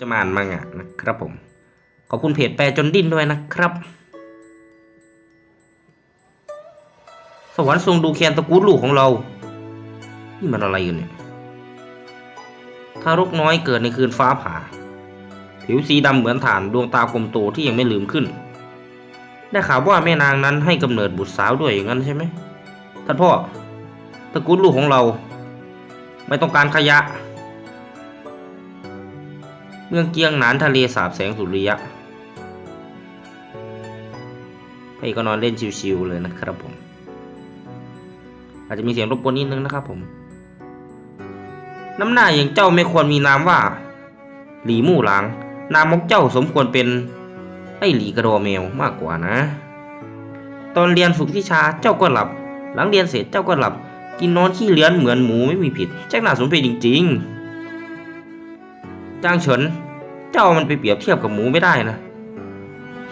จะมาอ่านมังงะนะครับผม ขอบคุณเพจแปลจนดิ้นด้วยนะครับ สวรรค์ทรงดูแคนตะกูลลูกของเรา นี่มันอะไรกันเนี่ยทารกน้อยเกิดในคืนฟ้าผ่า ผิวสีดำเหมือนถ่านดวงตากลมโตที่ยังไม่ลืมขึ้น ได้ข่าวว่าแม่นางนั้นให้กำเนิดบุตรสาวด้วยอย่างนั้นใช่ไหมท่านพ่อตระกูลลูกของเรา ไม่ต้องการขยะ เมืองเกียงหนานทะเลสาบแสงสุริยะไปก็นอนเล่นชิวๆเลยนะครับผม อาจจะมีเสียงรบกวนนิดนึงนะครับผม น้ำหน้าอย่างเจ้าไม่ควรมีนามว่า หลีมู่หลางนามของเจ้าสมควรเป็นไอ้หลีกระโดอแมวมากกว่านะ ตอนเรียนฝึกวิชาเจ้าก็หลับ หลังเรียนเสร็จเจ้าก็หลับ กินนอนขี้เลื้อนเหมือนหมูไม่มีผิดแจ้งน่าสมเพชจริง ๆจางเฉิน เจ้ามันไปเปรียบเทียบกับหมูไม่ได้นะ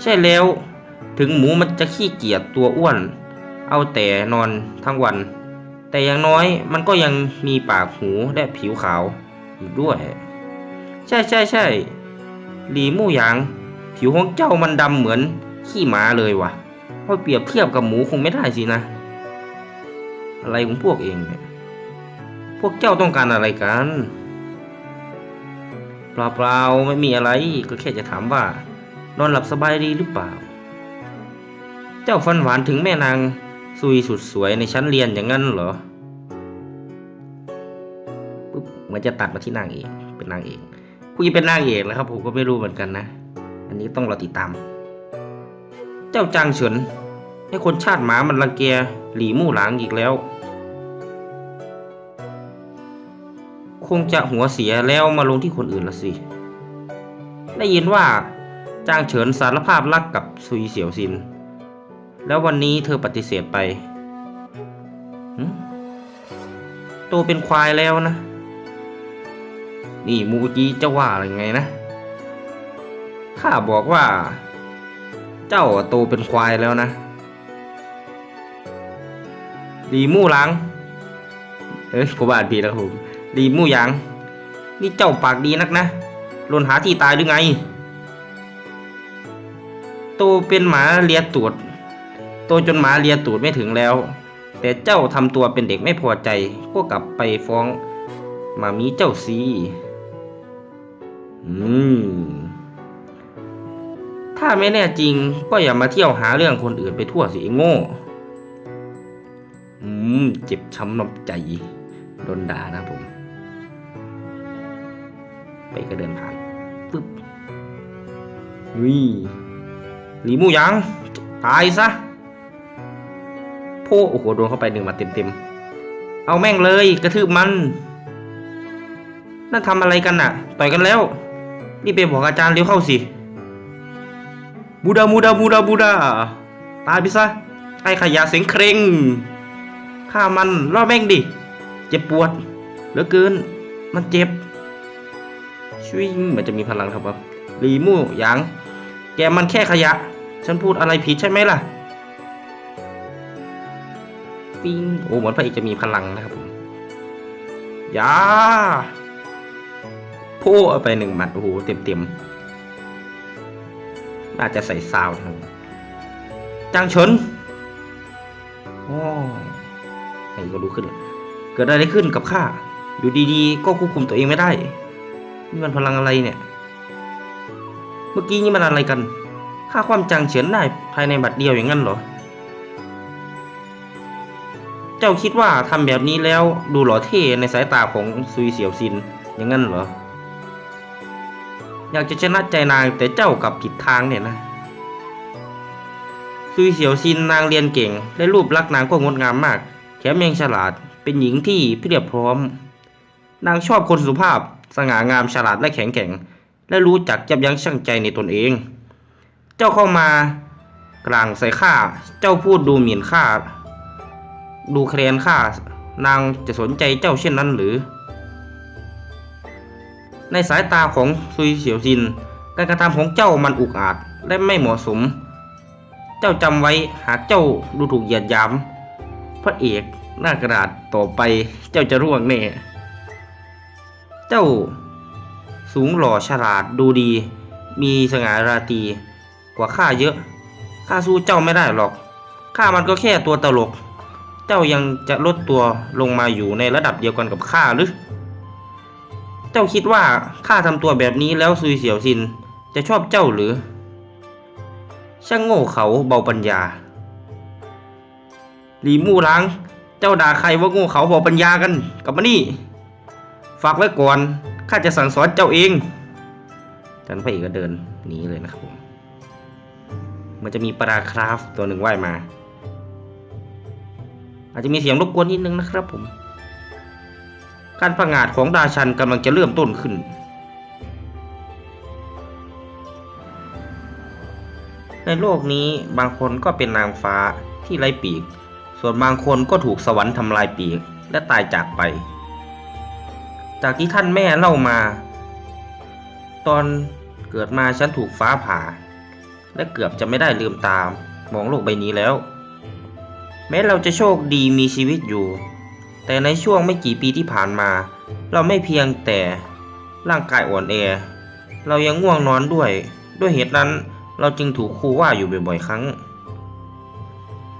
ใช่แล้ว ถึงหมูมันจะขี้เกียจตัวอ้วน เอาแต่นอนทั้งวัน แต่อย่างน้อยมันก็ยังมีปากหูและผิวขาวอีกด้วย ใช่ใช่ใช่หลีมู่หยาง ผิวของเจ้ามันดำเหมือนขี้หมาเลยว่ะพอเปรียบเทียบกับหมูคงไม่ได้สินะ อะไรของพวกเองเนี่ย พวกเจ้าต้องการอะไรกัน เปล่าๆไม่มีอะไรก็แค่จะถามว่า นอนหลับสบายดีหรือเปล่า เจ้าฟันหวานถึงแม่นางซุยสุดสวยในชั้นเรียนอย่างนั้นเหรอปุ๊บมันจะตัดมาที่นางเอกเป็นนางเอกคุยเป็นนางเอกแล้วครับ ผมก็ไม่รู้เหมือนกันนะ อันนี้ต้องรอติดตาม เจ้าจางเฉินให้คนชาติหมามันรังแกหลีมู่หลางอีกแล้ว คงจะหัวเสียแล้วมาลงที่คนอื่นละสิ ได้ยินว่าจ้างเฉินสารภาพรักกับซุยเสี่ยวซิน แล้ววันนี้เธอปฏิเสธไปหึโตเป็นควายแล้วนะ นี่มูจีจะว่าอะไรไงนะ ข้าบอกว่า เจ้าโตเป็นควายแล้วนะดีมู่หลัง เอ้ยผมอ่านผิดแล้วครับผม ดีมู่หยาง นี่เจ้าปากดีนักนะหลนหาที่ตายหรือไง โตเป็นหมาเลียตูด โตจนหมาเลียตูดไม่ถึงแล้ว แต่เจ้าทำตัวเป็นเด็กไม่พอใจ ก็กลับไปฟ้องหมามีเจ้าซีอืม ถ้าไม่แน่จริงก็อย่ามาเที่ยวหาเรื่องคนอื่นไปทั่วสิโง่ อืม เจ็บช้ำน้ำใจโดนด่านะผม ไปก็เดินผ่านปึ๊บวิหลีมู่หยางตายซะโพโอ้โหโดนเข้าไปหนึ่งมาเต็มๆเอาแม่งเลยกระทืบมันนั่นทำอะไรกันน่ะ ต่อยกันแล้วรีบไปบอกอาจารย์เร็วเข้าสิบูดาบูดาบูดาบูดาตายไปซะไอ้ขยะเสียงเคร่งฆ่ามันล่อแม่งดิ เจ็บปวดเหลือเกิน มันเจ็บ ชวยเหมือนจะมีพลังครับว่าลีมูยางแกมันแค่ขยะ ฉันพูดอะไรผิดใช่ไหมล่ะปิงโอ้เหมือนพระเอกจะมีพลังนะครับผมยาโพ่เอาไปหนึ่งหมัดโอ้โหเต็มเต็มน่าจะใส่ซาวด์นะครังเฉินโอ้ไอ้ก็รู้ขึ้น เกิดอะไรขึ้นกับข้า อยู่ดีๆ ก็ควบคุมตัวเองไม่ได้ นี่มันพลังอะไรเนี่ย เมื่อกี้นี่มันอะไรกัน ค่าความจางเฉินได้ภายในบัตรเดียวอย่างนั้นเหรอ เจ้าคิดว่าทำแบบนี้แล้วดูหล่อเท่ในสายตาของซุยเสี่ยวซินอย่างนั้นเหรอ อยากจะชนะใจนางแต่เจ้ากลับผิดทางเนี่ยนะซุยเสี่ยวซินนางเรียนเก่ง และรูปลักษณ์นางก็งดงามมาก แถมยังฉลาด เป็นหญิงที่เพียบพร้อม นางชอบคนสุภาพ สง่างามฉลาดและแข็งแกร่ง และรู้จักยับยั้งชั่งใจในตนเอง เจ้าเข้ามากลางใส่ข้า เจ้าพูดดูหมิ่นข้า ดูแคลนข้า นางจะสนใจเจ้าเช่นนั้นหรือ ในสายตาของซุยเสี่ยวซิน การกระทำของเจ้ามันอุกอาจและไม่เหมาะสม เจ้าจำไว้หากเจ้าดูถูกเหยียดหยาม พระเอกหน้ากระดาษต่อไปเจ้าจะร่วงแน่ เจ้าสูงหล่อฉลาดดูดี มีสง่าราตรีกว่าข้าเยอะ ข้าสู้เจ้าไม่ได้หรอก ข้ามันก็แค่ตัวตลก เจ้ายังจะลดตัวลงมาอยู่ในระดับเดียวกันกับข้าหรือ เจ้าคิดว่าข้าทำตัวแบบนี้แล้วซุยเสี่ยวซินจะชอบเจ้าหรือ ช่างโง่เขาเบาปัญญา หลีมู่ล้าง เจ้าด่าใครว่าโง่เขาเบาปัญญากัน กลับมานี่ ฝากไว้ก่อน ข้าจะสั่งสอนเจ้าเองท่านพระเอกก็เดินหนีเลยนะครับผม มันจะมีปลาคราฟตัวหนึ่งว่ายมา อาจจะมีเสียงรบกวนนิดนึงนะครับผม การประงาดของราชันกำลังจะเริ่มต้นขึ้น ในโลกนี้บางคนก็เป็นนางฟ้าที่ไร้ปีก ส่วนบางคนก็ถูกสวรรค์ทำลายปีกและตายจากไป จากที่ท่านแม่เล่ามา ตอนเกิดมาฉันถูกฟ้าผ่า และเกือบจะไม่ได้ลืมตามมองโลกใบนี้แล้ว แม้เราจะโชคดีมีชีวิตอยู่ แต่ในช่วงไม่กี่ปีที่ผ่านมา เราไม่เพียงแต่ร่างกายอ่อนแอ เรายังง่วงนอนด้วย ด้วยเหตุนั้นเราจึงถูกครูว่าอยู่บ่อยๆครั้ง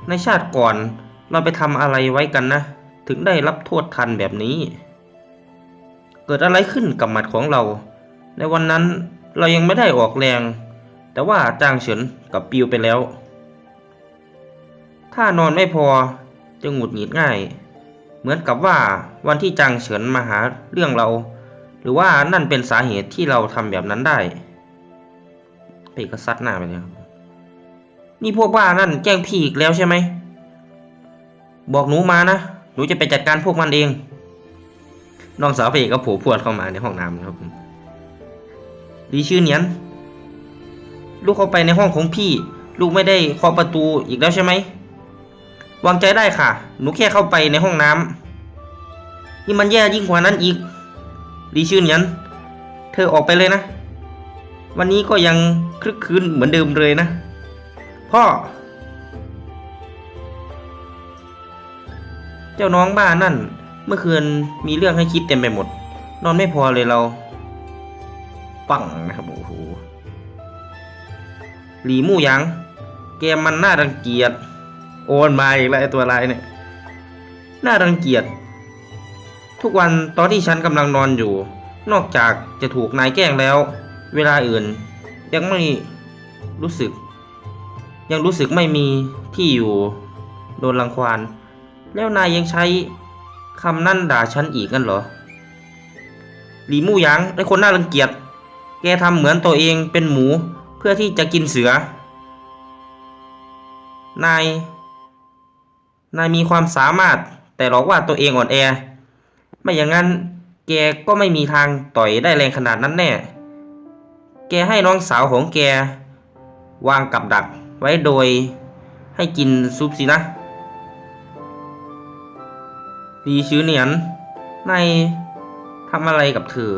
ในชาติก่อนเราไปทำอะไรไว้กันนะ ถึงได้รับโทษทันแบบนี้ เกิดอะไรขึ้นกับหมัดของเรา ในวันนั้นเรายังไม่ได้ออกแรง แต่ว่าจางเฉินกับปิวไปแล้ว ถ้านอนไม่พอจะหงุดหงิดง่าย เหมือนกับว่าวันที่จางเฉินมาหาเรื่องเรา หรือว่านั่นเป็นสาเหตุที่เราทำแบบนั้นได้เปก็ซัดหน้าไปเลยนี่พวกบ้านั่นแกล้งพี่อีกแล้วใช่ไหม บอกหนูมานะ หนูจะไปจัดการพวกมันเอง น้องสาวเอกก็โผล่พวดเข้ามาในห้องน้ำนะครับผมดีชื่อเนียน ลูกเข้าไปในห้องของพี่ ลูกไม่ได้เคาะประตูอีกแล้วใช่ไหมวางใจได้ค่ะ หนูแค่เข้าไปในห้องน้ำนี่มันแย่ยิ่งกว่านั้นอีก ดีชื่อเนียน เธอออกไปเลยนะ วันนี้ก็ยังคลึกคืนเหมือนเดิมเลยนะ พ่อ เจ้าน้องบ้านั่น เมื่อคืนมีเรื่องให้คิดเต็มไปหมด นอนไม่พอเลยเรา ปังนะครับโอ้โหหลีมู่ยังแกมันน่ารังเกียจ โอนมาอีกแล้วไอตัวลายเนี่ย น่ารังเกียจ ทุกวันตอนที่ฉันกำลังนอนอยู่ นอกจากจะถูกนายแกล้งแล้ว เวลาอื่น ยังไม่รู้สึก ยังรู้สึกไม่มีที่อยู่ โดนรังควาน แล้วนายยังใช้ คำนั่นด่าฉันอีกกันเหรอ หลีมู่หยางไอคนน่ารังเกียจ แกทำเหมือนตัวเองเป็นหมูเพื่อที่จะกินเสือ นาย นายมีความสามารถแต่หลอกว่าตัวเองอ่อนแอ ไม่อย่างนั้นแกก็ไม่มีทางต่อยได้แรงขนาดนั้นแน่ แกให้น้องสาวของแก วางกับดักไว้โดยให้กินซุปสินะ ดีชื้อเหนียนนายทำอะไรกับเธอ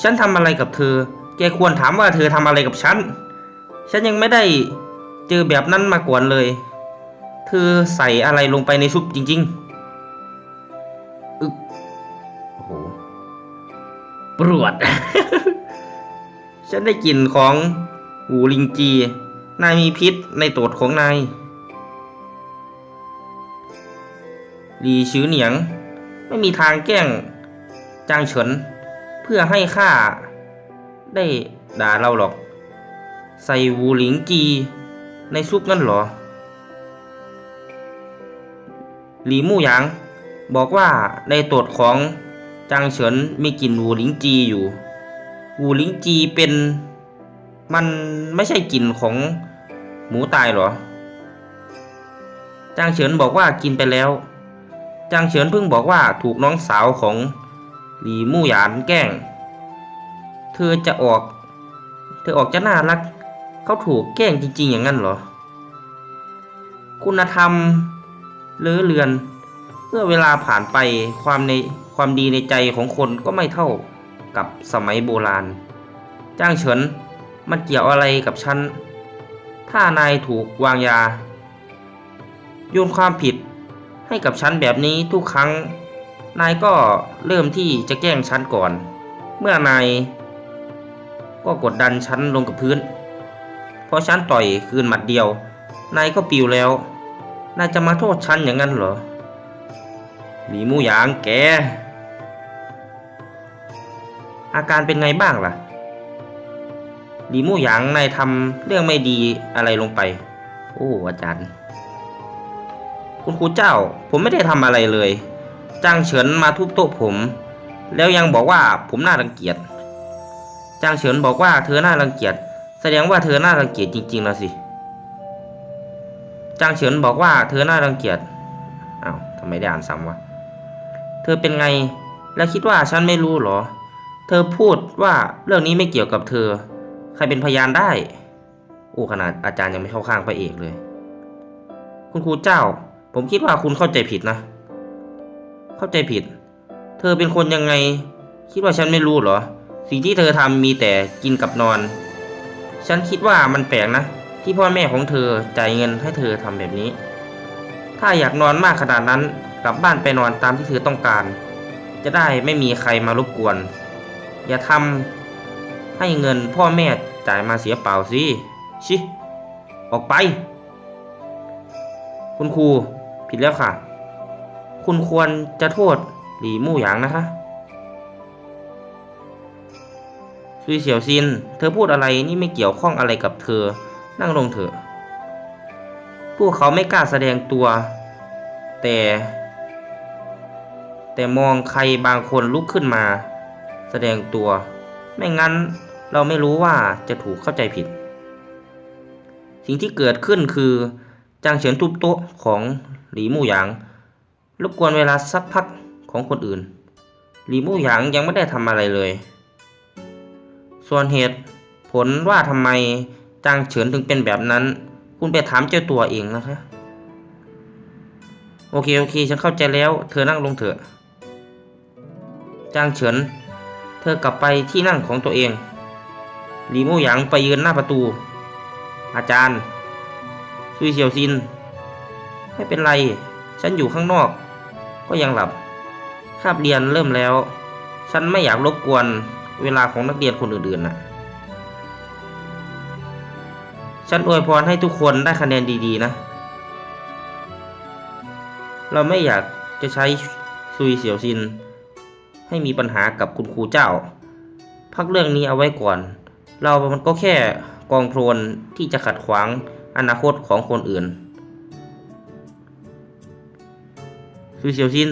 ฉันทำอะไรกับเธอ แกควรถามว่าเธอทำอะไรกับฉัน ฉันยังไม่ได้เจอแบบนั้นมาก่อนเลย เธอใส่อะไรลงไปในซุปจริงๆ อึกโอ้โหปรวด ฉันได้กลิ่นของหูลิงจี นายมีพิษในตูดของนาย ลีชื้อเหนียง ไม่มีทางแกล้งจางเฉิน เพื่อให้ข้าได้ด่าเราหรอก ใส่วูหลิงจีในซุปนั่นหรอหลีมู่หยาง บอกว่าในตดของจางเฉินมีกลิ่นวูหลิงจีอยู่วูหลิงจีเป็นมันไม่ใช่กลิ่นของหมูตายหรอจางเฉินบอกว่ากินไปแล้ว จางเฉินเพิ่งบอกว่าถูกน้องสาวของหลีมู่หยานแกล้ง เธอจะออก เธอออกจะน่ารัก เขาถูกแกล้งจริง ๆ อย่างนั้นเหรอ คุณธรรมเลือเลือนเมื่อเวลาผ่านไปความในความดีในใจของคนก็ไม่เท่ากับสมัยโบราณ จ้างเฉินมันเกี่ยวอะไรกับฉัน ถ้านายถูกวางยา โยนความผิด ให้กับฉันแบบนี้ทุกครั้ง นายก็เริ่มที่จะแกล้งฉันก่อน เมื่อนายก็กดดันฉันลงกับพื้น เพราะฉันต่อยคืนหมัดเดียว นายก็ปิวแล้ว นายจะมาโทษฉันอย่างนั้นเหรอหลีมู่หยางแก อาการเป็นไงบ้างล่ะหลีมู่หยางนายทำเรื่องไม่ดีอะไรลงไป โอ้อาจารย์ คุณครูเจ้า ผมไม่ได้ทำอะไรเลยจ้างเฉินมาทุบโต๊ะผม แล้วยังบอกว่าผมน่ารังเกียจจ้างเฉินบอกว่าเธอน่ารังเกียจแสดงว่าเธอน่ารังเกียจจริงๆแล้วสิจ้างเฉินบอกว่าเธอน่ารังเกียจอ้าวทำไมได้อ่านซ้ำวะเธอเป็นไงแล้วคิดว่าฉันไม่รู้เหรอ เธอพูดว่าเรื่องนี้ไม่เกี่ยวกับเธอ ใครเป็นพยานได้โอ้ขนาดอาจารย์ยังไม่เข้าข้างพระเอกเลย คุณครูเจ้า ผมคิดว่าคุณเข้าใจผิดนะ เข้าใจผิด เธอเป็นคนยังไง คิดว่าฉันไม่รู้เหรอ สิ่งที่เธอทำมีแต่กินกับนอน ฉันคิดว่ามันแปลกนะ ที่พ่อแม่ของเธอจ่ายเงินให้เธอทำแบบนี้ ถ้าอยากนอนมากขนาดนั้น กลับบ้านไปนอนตามที่เธอต้องการ จะได้ไม่มีใครมารบกวน อย่าทำให้เงินพ่อแม่จ่ายมาเสียเปล่าสิ ชิ ออกไป คุณครู ผิดแล้วค่ะ คุณควรจะโทษหลีมู่หยางนะคะซุยเสี่ยวซิน เธอพูดอะไรนี่ไม่เกี่ยวข้องอะไรกับเธอ นั่งลงเถอะ พวกเขาไม่กล้าแสดงตัว แต่ แต่มองใครบางคนลุกขึ้นมา แสดงตัว ไม่งั้นเราไม่รู้ว่าจะถูกเข้าใจผิด สิ่งที่เกิดขึ้นคือจางเฉินทุบโต๊ะของ หลีมู่หยางรบกวนเวลาสักพักของคนอื่น หลีมู่หยางยังไม่ได้ทำอะไรเลย ส่วนเหตุผลว่าทำไมจางเฉินถึงเป็นแบบนั้น คุณไปถามเจ้าตัวเองนะคะโอเคโอเคฉันเข้าใจแล้ว เธอนั่งลงเถอะ จางเฉิน เธอกลับไปที่นั่งของตัวเองหลีมู่หยางไปยืนหน้าประตู อาจารย์ซุยเฉียวซิน ไม่เป็นไร ฉันอยู่ข้างนอก ก็ยังหลับ คาบเรียนเริ่มแล้ว ฉันไม่อยากรบกวนเวลาของนักเรียนคนอื่นๆนะฉันอวยพรให้ทุกคนได้คะแนนดีๆนะ เราไม่อยากจะใช้ซุยเสี่ยวซิน ให้มีปัญหากับคุณครูเจ้า พักเรื่องนี้เอาไว้ก่อน เรามันก็แค่กองโคลนที่จะขัดขวางอนาคตของคนอื่น ซุยเสี่ยวซิน